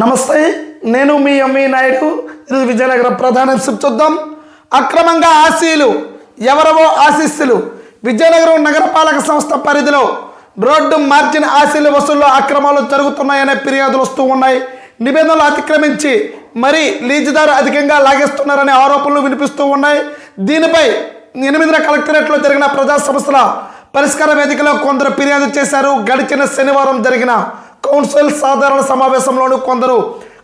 నమస్తే నేను మీ ఎంవి నాయుడు. ఇది విజయనగరం ప్రధాన చూద్దాం. అక్రమంగా ఆశీలు ఎవరవో ఆశీస్సులు. విజయనగరం నగరపాలక సంస్థ పరిధిలో రోడ్డు మార్జిన్ ఆశీల వసూల్లో అక్రమాలు జరుగుతున్నాయనే ఫిర్యాదులు వస్తూ ఉన్నాయి. నిబంధనలు అతిక్రమించి మరి లీజుదారు అధికంగా లాగేస్తున్నారనే ఆరోపణలు వినిపిస్తూ ఉన్నాయి. దీనిపై ఎనిమిదిన కలెక్టరేట్లో జరిగిన ప్రజా సమస్యల పరిష్కార వేదికలో కొందరు ఫిర్యాదు చేశారు. గడిచిన శనివారం జరిగిన కౌన్సిల్ సాధారణ సమావేశంలోనూ కొందరు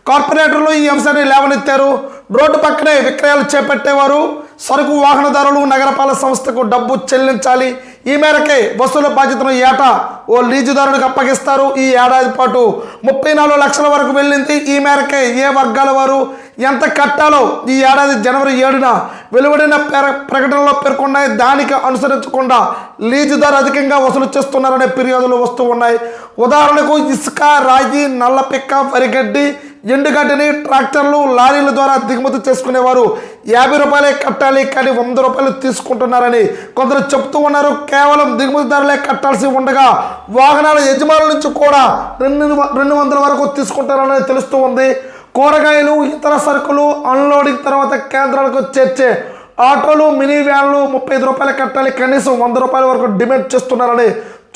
కార్పొరేటర్లు ఈ అంశాన్ని లేవనెత్తారు. రోడ్డు పక్కనే విక్రయాలు చేపట్టేవారు. సరుకు వాహనదారులు నగరపాలక సంస్థకు డబ్బు చెల్లించాలి. ఈ మేరకే వసూల బాధ్యతను ఏటా ఓ లీజుదారుడికి అప్పగిస్తారు. ఈ ఏడాది పాటు ముప్పై నాలుగు లక్షల వరకు వెళ్ళింది. ఈ మేరకే ఏ వర్గాల వారు? ఎంత కట్టాలో ఈ ఏడాది జనవరి ఏడున వెలువడిన ప్రకటనలో పేర్కొన్నాయి. దానికి అనుసరించకుండా లీజుదారు అధికంగా వసూలు చేస్తున్నారనే ఫిర్యాదులు వస్తూ ఉన్నాయి. ఉదాహరణకు ఇసుక రాగి నల్లపిక్క వరిగడ్డి ఎండుగడ్డిని ట్రాక్టర్లు లారీల ద్వారా దిగుమతి చేసుకునేవారు యాభై రూపాయలే కట్టాలి కానీ వంద రూపాయలు తీసుకుంటున్నారని కొందరు చెప్తూ ఉన్నారు. కేవలం దిగుమతిదారులే కట్టాల్సి ఉండగా వాహనాల యజమానుల నుంచి కూడా రెండు రెండు వందల వరకు తీసుకుంటారని తెలుస్తూ ఉంది. కూరగాయలు ఇతర సరుకులు అన్లోడింగ్ తర్వాత కేంద్రాలకు చేర్చే ఆటోలు మినీ వ్యాన్లు ముప్పై ఐదు రూపాయలు కట్టాలి. కనీసం వంద రూపాయల వరకు డిమాండ్ చేస్తున్నారని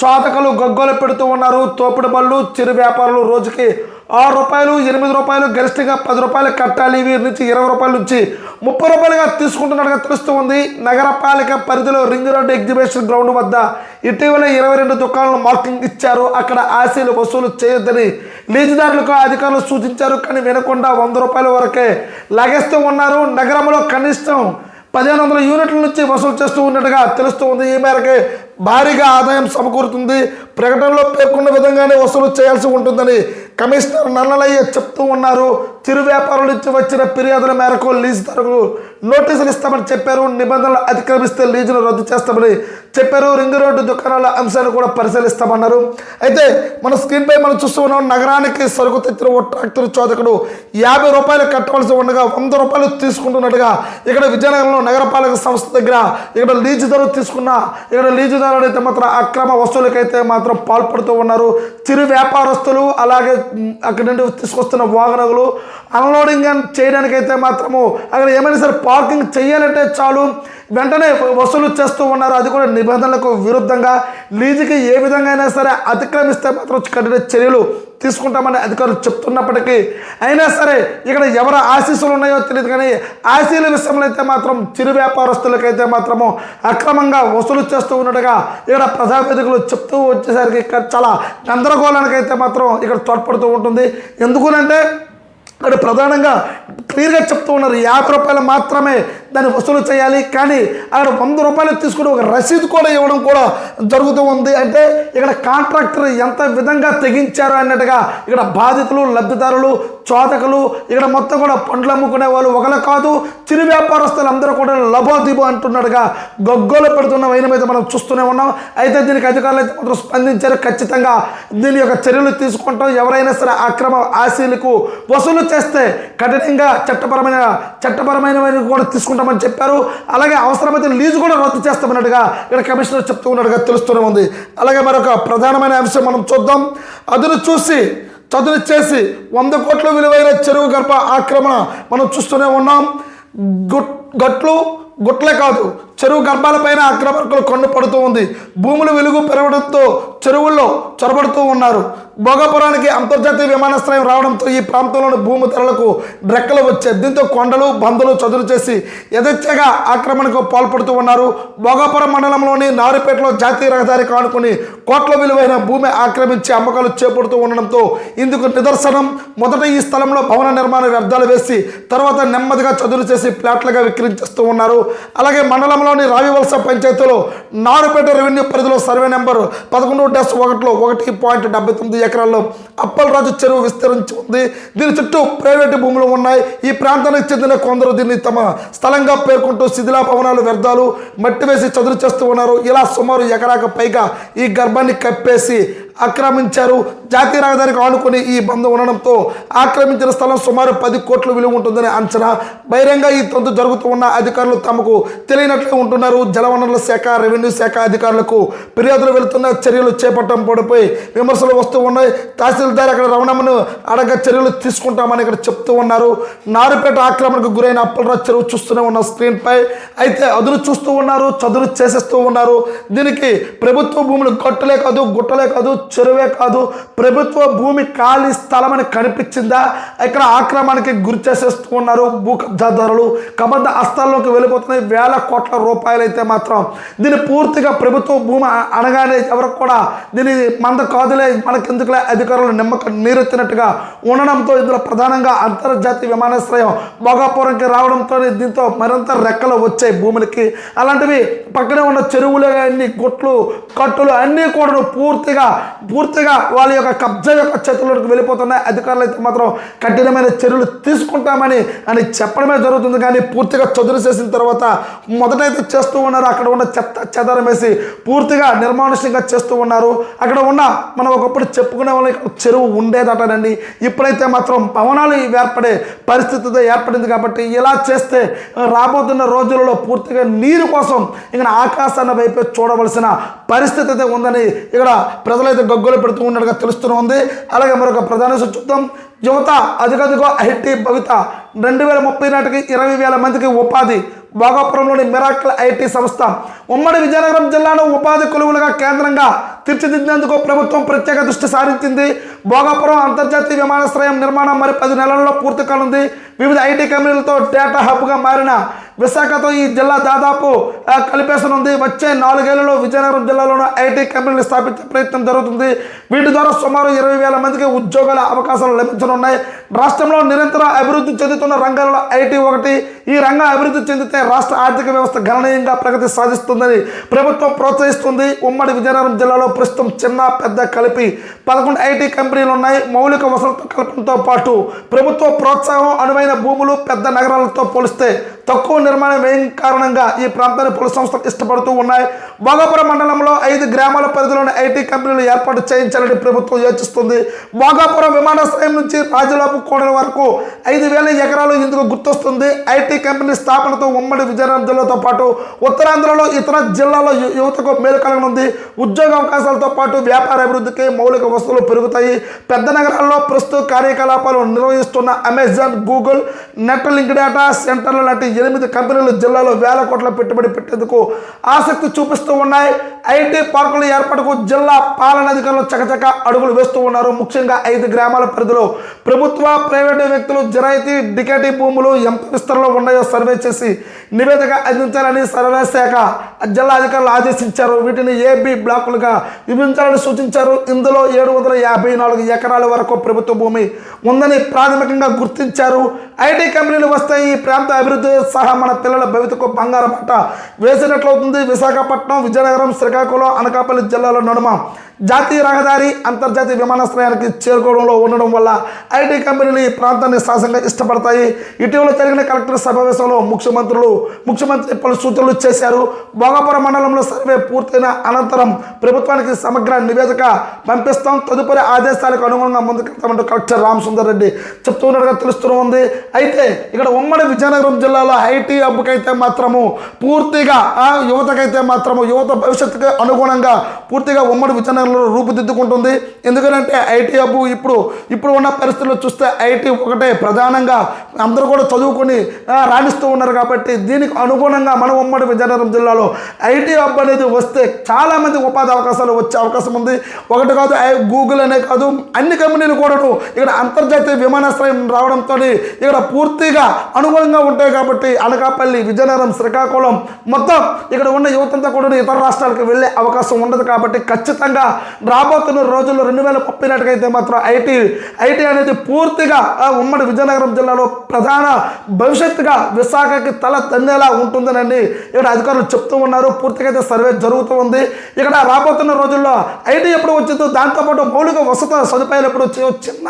చాతకలు గగ్గోలు పెడుతూ ఉన్నారు. తోపిడి బళ్ళు చిరు వ్యాపారులు రోజుకి ఆరు రూపాయలు ఎనిమిది రూపాయలు గరిష్టంగా పది రూపాయలు కట్టాలి. వీరి నుంచి ఇరవై రూపాయల నుంచి ముప్పై రూపాయలుగా తీసుకుంటున్నట్టుగా తెలుస్తూ ఉంది. నగరపాలిక పరిధిలో రింగ్ రోడ్డు ఎగ్జిబిషన్ గ్రౌండ్ వద్ద ఇటీవల ఇరవై రెండు దుకాణాలు మార్కింగ్ ఇచ్చారు. అక్కడ ఆశీలు వసూలు చేయొద్దని లీజుదారులకు అధికారులు సూచించారు కానీ వినకుండా వంద రూపాయల వరకే లాగేస్తూ ఉన్నారు. నగరంలో కనిష్టం పదిహేను వందల యూనిట్ల నుంచి వసూలు చేస్తూ ఉన్నట్టుగా తెలుస్తూ ఉంది. ఈ మేరకే భారీగా ఆదాయం సమకూరుతుంది. ప్రకటనలో పేర్కొన్న విధంగానే వసూలు చేయాల్సి ఉంటుందని కమిషనర్ నల్లలయ్య చెప్తూ ఉన్నారు. చిరు వ్యాపారుల నుంచి వచ్చిన ఫిర్యాదుల మేరకు లీజు నోటీసులు ఇస్తామని చెప్పారు. నిబంధనలు అతిక్రమిస్తే లీజును రద్దు చేస్తామని చెప్పారు. రింగ్ రోడ్డు దుకాణాల అంశాన్ని కూడా పరిశీలిస్తామన్నారు. అయితే మన స్క్రీన్పై మనం చూస్తూ ఉన్నాం నగరానికి సరుకు తెచ్చిన ఓ ట్రాక్టర్ చోదకుడు యాభై రూపాయలు కట్టవలసి ఉండగా వంద రూపాయలు తీసుకుంటున్నట్టుగా ఇక్కడ విజయనగరంలో నగరపాలక సంస్థ దగ్గర ఇక్కడ లీజు ధరలు తీసుకున్న ఇక్కడ లీజుదారులు అయితే మాత్రం అక్రమ వస్తువులకైతే మాత్రం పాల్పడుతూ ఉన్నారు. చిరు వ్యాపారస్తులు అలాగే అక్కడి నుండి తీసుకొస్తున్న వాహనాలు అన్లోడింగ్ చేయడానికైతే మాత్రము అక్కడ ఏమైనా సరే పార్కింగ్ చేయాలంటే చాలు. వెంటనే వసూలు చేస్తూ ఉన్నారు. అది కూడా నిబంధనలకు విరుద్ధంగా. లీజుకి ఏ విధంగా అయినా సరే అతిక్రమిస్తే మాత్రం కఠిన చర్యలు తీసుకుంటామని అధికారులు చెప్తున్నప్పటికీ. అయినా సరే ఇక్కడ ఎవరు ఆశీస్సులు ఉన్నాయో తెలియదు కానీ ఆశీల విషయంలో అయితే మాత్రం చిరు వ్యాపారస్తులకైతే మాత్రము అక్రమంగా వసూలు చేస్తూ ఉన్నట్టుగా ఇక్కడ ప్రజావేదికలు చెప్తూ వచ్చేసరికి ఇక్కడ చాలా గందరగోళానికి అయితే మాత్రం ఇక్కడ తోడ్పడుతూ ఉంటుంది. ఎందుకునంటే అక్కడ ప్రధానంగా క్లియర్గా చెప్తూ ఉన్నారు యాభై రూపాయలు మాత్రమే దాన్ని వసూలు చేయాలి కానీ అక్కడ వంద రూపాయలు తీసుకుని ఒక రసీదు కూడా ఇవ్వడం కూడా జరుగుతూ ఉంది. అంటే ఇక్కడ కాంట్రాక్టర్ ఎంత విధంగా తెగించారు అన్నట్టుగా ఇక్కడ బాధితులు లబ్ధిదారులు చోతకలు ఇక్కడ మొత్తం కూడా పండ్లు అమ్ముకునే వాళ్ళు ఒకరు కాదు చిరు వ్యాపారస్తులు అందరూ కూడా లభోదీబో అంటున్నట్టుగా గొగ్గోలు పెడుతున్న వైనం అయితే మనం చూస్తూనే ఉన్నాం. అయితే దీనికి అధికారులు అయితే మాత్రం స్పందించారు. ఖచ్చితంగా దీని యొక్క చర్యలు తీసుకుంటాం. ఎవరైనా సరే అక్రమ ఆశీలకు వసూలు చేస్తే కఠినంగా చట్టపరమైన చట్టపరమైన కూడా తీసుకుంటామని చెప్పారు. అలాగే అవసరమైతే లీజు కూడా రద్దు చేస్తామన్నట్టుగా ఇక్కడ కమిషనర్ చెప్తూ ఉన్నట్టుగా తెలుస్తూనే ఉంది. అలాగే మరొక ప్రధానమైన అంశం మనం చూద్దాం. అదును చూసి చదును చేసి వంద కోట్ల విలువైన చెరువు గర్భ ఆక్రమణ మనం చూస్తూనే ఉన్నాం. గుట్ గట్లు గుట్లే కాదు చెరువు గర్భాలపైన అక్రమర్కులు కొండ పడుతూ ఉంది. భూములు వెలుగు పెరగడంతో చెరువుల్లో చొరబడుతూ ఉన్నారు. భోగాపురానికి అంతర్జాతీయ విమానాశ్రయం రావడంతో ఈ ప్రాంతంలోని భూమి ధరలకు రెక్కలు వచ్చాయి దీంతో కొండలు బందులు చదును చేసి యథేచ్ఛగా ఆక్రమణకు పాల్పడుతూ ఉన్నారు. భోగాపురం మండలంలోని నారుపేటలో జాతీయ రహదారికి ఆనుకుని కోట్ల విలువైన భూమి ఆక్రమించి అమ్మకాలు చేపడుతూ ఉండడంతో ఇందుకు నిదర్శనం మొదట ఈ స్థలంలో భవన నిర్మాణ వ్యర్థాలు వేసి తర్వాత నెమ్మదిగా చదును చేసి ప్లాట్లుగా విక్రయించేస్తూ ఉన్నారు. అలాగే మండలంలో మండలంలోని రావివలస పంచాయతీలో నారుపేట రెవెన్యూ పరిధిలో సర్వే నెంబర్ పదకొండు డాష్ ఒకటిలో ఒకటి పాయింట్ డెబ్బై తొమ్మిది ఎకరాల్లో అప్పలరాజు చెరువు విస్తరించి ఉంది. దీని చుట్టూ ప్రైవేటు భూములు ఉన్నాయి. ఈ ప్రాంతానికి చెందిన కొందరు దీన్ని తమ స్థలంగా పేర్కొంటూ శిథిలా భవనాలు వ్యర్థాలు మట్టి వేసి చదురు చేస్తూ ఉన్నారు. ఇలా సుమారు ఎకరాకు పైగా ఈ గర్భాన్ని కప్పేసి ఆక్రమించారు. జాతీయ రహదారికి ఆనుకుని ఈ బంధం ఉండడంతో ఆక్రమించిన స్థలం సుమారు పది కోట్ల విలువ ఉంటుందని అంచనా. బహిరంగ ఈ తంతు జరుగుతూ ఉన్న అధికారులు తమకు తెలియనట్లే ఉంటున్నారు. జలవనరుల శాఖ రెవెన్యూ శాఖ అధికారులకు ఫిర్యాదులు వెళుతున్న చర్యలు చేపట్టడం పడిపోయి విమర్శలు వస్తూ ఉన్నాయి. తహసీల్దార్ అక్కడ రవణమ్మను అడగ చర్యలు తీసుకుంటామని ఇక్కడ చెప్తూ ఉన్నారు. నారుపేట ఆక్రమణకు గురైన అప్పలరాజు చెరువు చూస్తూనే ఉన్న స్క్రీన్పై అయితే అదును చూస్తూ ఉన్నారు చదును చేసేస్తూ ఉన్నారు. దీనికి ప్రభుత్వ భూములు గట్టలే కాదు గుట్టలే కాదు చెరువే కాదు ప్రభుత్వ భూమి ఖాళీ స్థలం అని కనిపించిందా? ఇక్కడ ఆక్రమణకి గురి చేసేస్తూ ఉన్నారు భూ కబ్జాదారులు కబద్ధ హస్తాల్లోకి వెళ్ళిపోతున్నాయి వేల కోట్ల రూపాయలు అయితే మాత్రం దీన్ని పూర్తిగా ప్రభుత్వ భూమి అనగానే ఎవరికి కూడా దీని మంద కాదులే మనకెందుకులే అధికారులు నిమ్మక నీరెత్తినట్టుగా ఉండడంతో ఇందులో ప్రధానంగా అంతర్జాతీయ విమానాశ్రయం భోగాపురంకి రావడంతో దీంతో మరింత రెక్కలు వచ్చాయి భూములకి. అలాంటివి పక్కనే ఉన్న చెరువులు అన్ని గుట్లు కట్టులు అన్నీ కూడా పూర్తిగా పూర్తిగా వాళ్ళ యొక్క కబ్జా యొక్క చేతుల్లోకి వెళ్ళిపోతున్నాయి. అధికారులు అయితే మాత్రం కఠినమైన చర్యలు తీసుకుంటామని అని చెప్పడమే జరుగుతుంది. కానీ పూర్తిగా చదురు చేసిన తర్వాత మొదటైతే చేస్తూ ఉన్నారు. అక్కడ ఉన్న చెత్త చెదారం వేసి పూర్తిగా నిర్మానుష్యంగా చేస్తూ ఉన్నారు. అక్కడ ఉన్న మనం ఒకప్పుడు చెప్పుకునే వాళ్ళ చెరువు ఉండేదటనండి ఇప్పుడైతే మాత్రం భవనాలు ఏర్పడే పరిస్థితి ఏర్పడింది కాబట్టి ఇలా చేస్తే రాబోతున్న రోజులలో పూర్తిగా నీరు కోసం ఇక్కడ ఆకాశాన్ని వైపే చూడవలసిన పరిస్థితి అయితే ఉందని ఇక్కడ ప్రజలైతే గగ్గోలు పెడుతూ ఉన్నట్టుగా తెలుస్తుంది అలాగే మరొక ప్రధాన విషయం చూద్దాం యువత అధికదిగో ఐటీ భవిత రెండు వేల ముప్పై నాటికి ఇరవై వేల మందికి ఉపాధి భోగాపురంలోని మిరాకిల్ ఐటీ సంస్థ ఉమ్మడి విజయనగరం జిల్లాను ఉపాధి కొలువులుగా కేంద్రంగా తీర్చిదిద్దేందుకు ప్రభుత్వం ప్రత్యేక దృష్టి సారించింది. భోగాపురం అంతర్జాతీయ విమానాశ్రయం నిర్మాణం మరి పది నెలల్లో పూర్తి కానుంది. వివిధ ఐటీ కంపెనీలతో డేటా హబ్గా మారిన విశాఖతో ఈ జిల్లా దాదాపు కలిపేసనుంది. వచ్చే నాలుగేళ్ళలో విజయనగరం జిల్లాలోని ఐటీ కంపెనీలు స్థాపించే ప్రయత్నం జరుగుతుంది. వీటి ద్వారా సుమారు ఇరవై వేల మందికి ఉద్యోగాల అవకాశాలు లభించనున్నాయి. రాష్ట్రంలో నిరంతరం అభివృద్ధి చెందుతున్న రంగాలలో ఐటీ ఒకటి. ఈ రంగం అభివృద్ధి చెందితే రాష్ట్ర ఆర్థిక వ్యవస్థ గణనీయంగా ప్రగతి సాధిస్తుందని ప్రభుత్వం ప్రోత్సహిస్తుంది. ఉమ్మడి విజయనగరం జిల్లాలో ప్రస్తుతం చిన్న పెద్ద కలిపి పదకొండు ఐటీ కంపెనీలు ఉన్నాయి. మౌలిక వసతుల కల్పనతో పాటు ప్రభుత్వ ప్రోత్సాహం అనువైన భూములు పెద్ద నగరాలతో పోలిస్తే తక్కువ నిర్మాణ వ్యయం కారణంగా ఈ ప్రాంతాన్ని పలు సంస్థలు ఇష్టపడుతూ ఉన్నాయి? భోగాపురం మండలంలో ఐదు గ్రామాల పరిధిలోని ఐటీ కంపెనీలు ఏర్పాటు చేయించాలని ప్రభుత్వం యోచిస్తుంది. భోగాపురం విమానాశ్రయం నుంచి రాజలోపు కోడల వరకు ఐదు వేల ఎకరాలు ఇందుకు గుర్తొస్తుంది. ఐటీ కంపెనీ స్థాపనతో ఉమ్మడి విజయనగరం జిల్లాతో పాటు ఉత్తరాంధ్రలో ఇతర జిల్లాలో యువతకు మేలు కలగనుంది ఉద్యోగ అవకాశాలతో పాటు వ్యాపార అభివృద్ధికి మౌలిక వస్తువులు పెరుగుతాయి. పెద్ద నగరాల్లో ప్రస్తుత కార్యకలాపాలు నిర్వహిస్తున్న Amazon Google net link data సెంటర్లు లాంటి ఎనిమిది కంపెనీలు జిల్లాలో వేల కోట్ల పెట్టుబడి పెట్టేందుకు ఆసక్తి చూపిస్తూ ఉన్నాయి. ఐటీ పార్కుల ఏర్పాటుకు జిల్లా పాలనాధికారులు చకచక అడుగులు వేస్తూ ఉన్నారు. ముఖ్యంగా ఐదు గ్రామాల పరిధిలో ప్రభుత్వ ప్రైవేటు వ్యక్తులు జరాయితీ డికేటీ భూములు ఎంత విస్తరణలో ఉన్నాయో సర్వే చేసి నివేదిక అందించాలని సర్వే శాఖ జిల్లా అధికారులు ఆదేశించారు. వీటిని ఏబి బ్లాకులుగా విభజించాలని సూచించారు. ఇందులో ఏడు వందల యాభై నాలుగు ఎకరాల వరకు ప్రభుత్వ భూమి ఉందని ప్రాథమికంగా గుర్తించారు. ఐటీ కంపెనీలు వస్తాయి ఈ ప్రాంత అభివృద్ధి సహా మన పిల్లల భవితకు బంగారం పట్ట వేసినట్లవుతుంది విశాఖపట్నం విజయనగరం శ్రీకాకుళం అనకాపల్లి జిల్లాలో నడుమ. జాతీయ రహదారి అంతర్జాతీయ విమానాశ్రయానికి చేరుకోవడంలో ఉండడం వల్ల ఐటీ కంపెనీలు ఈ ప్రాంతాన్ని సహజంగా ఇష్టపడతాయి. ఇటీవల జరిగిన కలెక్టర్ సమావేశంలో ముఖ్యమంత్రులు ముఖ్యమంత్రి పలు సూచనలు చేశారు. భోగాపురం మండలంలో సర్వే పూర్తయిన అనంతరం ప్రభుత్వానికి సమగ్ర నివేదిక పంపిస్తాం. తదుపరి ఆదేశాలకు అనుగుణంగా ముందుకెళ్తామంటూ కలెక్టర్ రామసుందర్ రెడ్డి చెప్తున్నట్టుగా తెలుస్తుంది అయితే ఇక్కడ ఉమ్మడి విజయనగరం జిల్లాలో ఐటీ హబ్కైతే మాత్రము పూర్తిగా ఆ యువతకైతే మాత్రము యువత భవిష్యత్తుకు అనుగుణంగా పూర్తిగా ఉమ్మడి విజయనగరంలో రూపుదిద్దుకుంటుంది. ఎందుకంటే ఐటీ హబ్ ఇప్పుడు ఇప్పుడు ఉన్న పరిస్థితుల్లో చూస్తే ఐటీ ఒకటే ప్రధానంగా అందరూ కూడా చదువుకొని రాణిస్తూ ఉన్నారు కాబట్టి దీనికి అనుగుణంగా మన ఉమ్మడి విజయనగరం జిల్లాలో ఐటీ హబ్ అనేది వస్తే చాలామంది ఉపాధి అవకాశాలు వచ్చే అవకాశం ఉంది. ఒకటి కాదు గూగుల్ అనే కాదు అన్ని కంపెనీలు కూడాను ఇక్కడ అంతర్జాతీయ విమానాశ్రయం రావడంతో ఇక్కడ పూర్తిగా అనుగుణంగా ఉంటాయి కాబట్టి అనకాపల్లి విజయనగరం శ్రీకాకుళం మొత్తం ఇక్కడ ఉన్న యువతంతా కూడా ఇతర రాష్ట్రాలకు వెళ్ళే అవకాశం ఉండదు కాబట్టి ఖచ్చితంగా రాబోతున్న రోజుల్లో రెండు వేల ముప్పై నాటికైతే మాత్రం ఐటీ ఐటీ అనేది పూర్తిగా ఉమ్మడి విజయనగరం జిల్లాలో ప్రధాన భవిష్యత్తుగా విశాఖకి తల తన్నేలా ఉంటుందనండి. ఇక్కడ అధికారులు చెప్తూ ఉన్నారు. పూర్తిగా అయితే సర్వే జరుగుతూ ఉంది. ఇక్కడ రాబోతున్న రోజుల్లో ఐటీ ఎప్పుడు వచ్చిందో దాంతోపాటు మౌలిక వసత సదుపాయాలు ఎప్పుడు చిన్న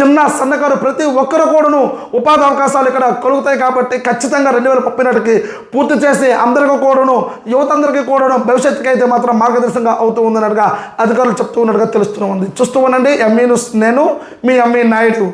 చిన్న సన్నకారు ప్రతి ఒక్కరు కూడాను ఉపాధి అవకాశాలు ఇక్కడ కలుగుతాయి కాబట్టి ఖచ్చితంగా రెండు వేల ముప్పై నాటికి పూర్తి చేసి అందరికీ కూడాను యువత అందరికీ కూడాను భవిష్యత్తుకి అయితే మాత్రం మార్గదర్శకంగా అవుతూ ఉందన్నట్టుగా అధికారులు చెప్తూ ఉన్నట్టుగా తెలుస్తూ ఉంది. చూస్తూ ఉండండి. ఎంఈ నేను మీ ఎంఈ నాయుడు.